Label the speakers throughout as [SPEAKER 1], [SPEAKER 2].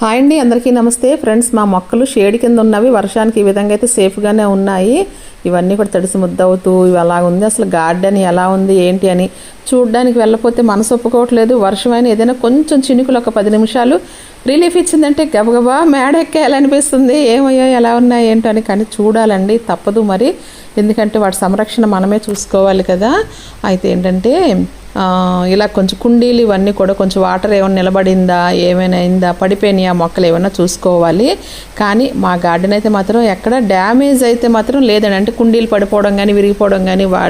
[SPEAKER 1] Hi అండి అందరికీ నమస్తే. ఫ్రెండ్స్ మా మొక్కలు షేడ్ కింద ఉన్నవి. వర్షానికి ఈ విధంగా అయితే సేఫ్గానే ఉన్నాయి. ఇవన్నీ కూడా తడిసి ముద్దవుతూ ఇవి అలా ఉంది. అసలు గార్డెన్ ఎలా ఉంది ఏంటి అని చూడడానికి వెళ్ళకపోతే మనసు ఒప్పుకోవట్లేదు. వర్షమైన ఏదైనా కొంచెం చినుకులు ఒక పది నిమిషాలు రిలీఫ్ ఇచ్చిందంటే గబగబా మేడ ఎక్కేయాలనిపిస్తుంది ఏమయ్యో ఎలా ఉన్నాయి ఏంటో అని కానీ చూడాలండి. తప్పదు మరి. ఎందుకంటే వాటి సంరక్షణ మనమే చూసుకోవాలి కదా. అయితే ఏంటంటే ఇలా కొంచెం కుండీలు ఇవన్నీ కూడా కొంచెం వాటర్ ఏమైనా నిలబడిందా ఏమైనా అయిందా పడిపోయినాయా మొక్కలు ఏమైనా చూసుకోవాలి. కానీ మా గార్డెన్ అయితే మాత్రం ఎక్కడ డ్యామేజ్ అయితే మాత్రం లేదండి. అంటే కుండీలు పడిపోవడం కానీ విరిగిపోవడం కానీ వా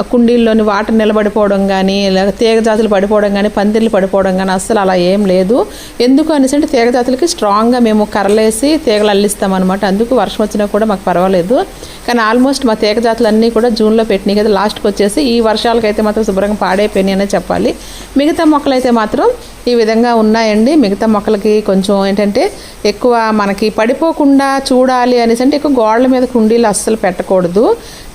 [SPEAKER 1] ఆ కుండీల్లోని వాటర్ నిలబడిపోవడం కానీ లేక తీగ జాతులు పడిపోవడం కానీ పందిర్లు పడిపోవడం కానీ అస్సలు అలా ఏం లేదు. ఎందుకు అనేసి అంటే తీగ జాతులకి స్ట్రాంగ్గా మేము కర్రలేసి తీగలు అల్లిస్తాం అనమాట అందుకు వర్షం వచ్చినా కూడా మాకు పర్వాలేదు. కానీ ఆల్మోస్ట్ మా తీగ జాతులు అన్నీ కూడా జూన్లో పెట్టినాయి కదా లాస్ట్కి వచ్చేసి ఈ వర్షాలకైతే మాత్రం శుభ్రంగా పాడైపోయినాయి. అనే చెప్పాలి. మిగతా మొక్కలైతే మాత్రం ఈ విధంగా ఉన్నాయండి. మిగతా మొక్కలకి కొంచెం ఏంటంటే ఎక్కువ మనకి పడిపోకుండా చూడాలి అనేసి అంటే ఎక్కువ గోడల మీద కుండీలు అస్సలు పెట్టకూడదు.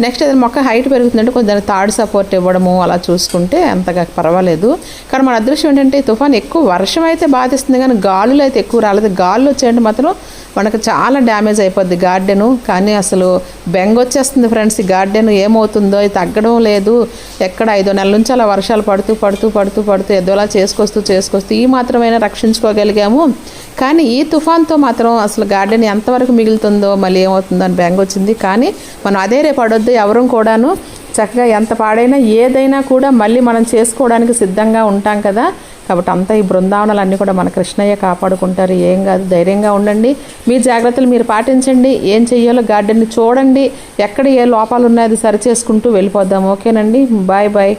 [SPEAKER 1] నెక్స్ట్ ఏదైనా మొక్క హైట్ పెరుగుతుందంటే కొంచెం దానికి తాడు సపోర్ట్ ఇవ్వడము అలా చూసుకుంటే అంతగా పర్వాలేదు. కానీ మన అదృష్టం ఏంటంటే ఈ తుఫాన్ ఎక్కువ వర్షం అయితే బాధిస్తుంది కానీ గాలులు అయితే ఎక్కువ రాలేదు. గాలులు వచ్చేయండి మాత్రం మనకు చాలా డ్యామేజ్ అయిపోద్ది గార్డెను. కానీ అసలు బెంగ వచ్చేస్తుంది ఫ్రెండ్స్. ఈ గార్డెన్ ఏమవుతుందో ఇది తగ్గడం లేదు. ఎక్కడ ఐదో నెలల నుంచి అలా వర్షాలు పడుతూ పడుతూ పడుతూ పడుతూ ఏదోలా చేసుకొస్తూ చేసుకొస్తూ ఈ మాత్రమైనా రక్షించుకోగలిగాము. కానీ ఈ తుఫాన్తో మాత్రం అసలు గార్డెన్ ఎంతవరకు మిగులుతుందో మళ్ళీ ఏమవుతుందో అని బెంగ వచ్చింది. కానీ మనం అదే రేపు పడొద్దు ఎవరు కూడాను చక్కగా ఎంత పాడైనా ఏదైనా కూడా మళ్ళీ మనం చేసుకోవడానికి సిద్ధంగా ఉంటాం కదా. కాబట్టి అంతా ఈ బృందావనాలన్నీ కూడా మన కృష్ణయ్య కాపాడుకుంటారు. ఏం కాదు ధైర్యంగా ఉండండి. మీ జాగ్రత్తలు మీరు పాటించండి. ఏం చెయ్యాలో గార్డెన్ని చూడండి. ఎక్కడ ఏ లోపాలు ఉన్నాయో అది సరి చేసుకుంటూ వెళ్ళిపోదాం. ఓకేనండి? Bye bye.